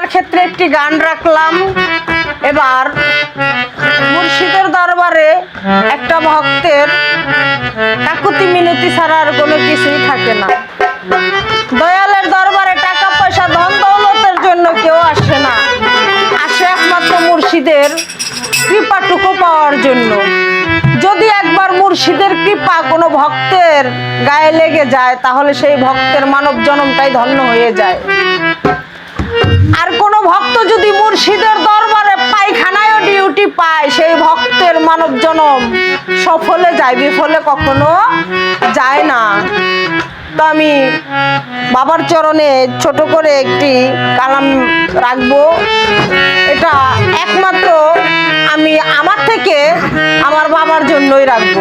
আপনার ক্ষেত্রে একটি গান রাখলাম। এবার মুর্শিদের দরবারে একটা ভক্তের কাকুতি মিনতি ছাড়া আর কোনো কিছুই থাকে না। দয়ালের দরবারে টাকা পয়সা, ধন দৌলতের জন্য কেউ আসে না। আসে একমাত্র মুর্শিদের কৃপাটুকু পাওয়ার জন্য। যদি একবার মুর্শিদের কৃপা কোনো ভক্তের গায়ে লেগে যায়, তাহলে সেই ভক্তের মানব জনমটাই ধন্য হয়ে যায়। আর কোন ভক্ত যদি মুর্শিদের দরবারে পায়খানায় ডিউটি পায়, সেই ভক্তের মানব জনম সফলে যায়, বিফলে কখনো যায় না। তো আমি বাবার চরণে ছোট করে একটি কালাম রাখব। এটা একমাত্র আমি আমার থেকে আমার বাবার জন্যই রাখব।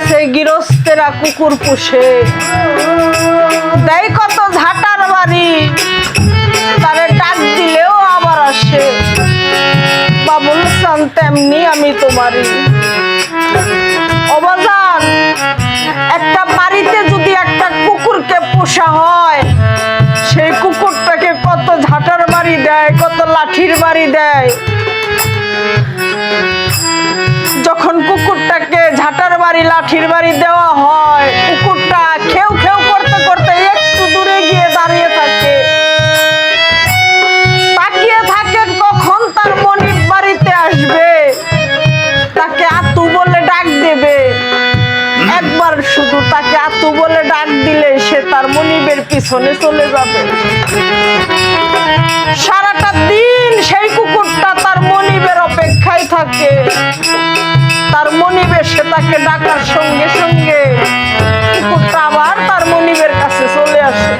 বলেছে গৃহস্থেরা কুকুর পুষে। দেয় কত ঝাটার বাড়ি, তারে ডাক দিলেও আবার আসে। বাবুল চান তেমনি আমি তোমারই। অবদান একটা বাড়িতে যদি একটা কুকুরকে পোষা হয়, সেই কুকুরটাকে কত ঝাঁটার বাড়ি দেয়, কত লাঠির বাড়ি দেয়। ঝাঁটার বাড়ি, লাঠির বাড়ি দেওয়া হয়। কুকুরটা খেউ খেউ করতে করতে একটু দূরে গিয়ে দাঁড়িয়ে থাকে। তাকিয়ে থাকে কখন তার মনিব বাড়িতে আসবে? তাকে আতু বলে ডাক দেবে। একবার শুধু তাকে আতু বলে ডাক দিলে সে তার মনিবের পিছনে চলে যাবে। সারাটা দিন সেই কুকুরটা তার মনিবের অপেক্ষায় থাকে। তার মনিবের সে তাকে ডাকার সঙ্গে সঙ্গে কুকুরটা আবার তার মনিবের কাছে চলে আসে।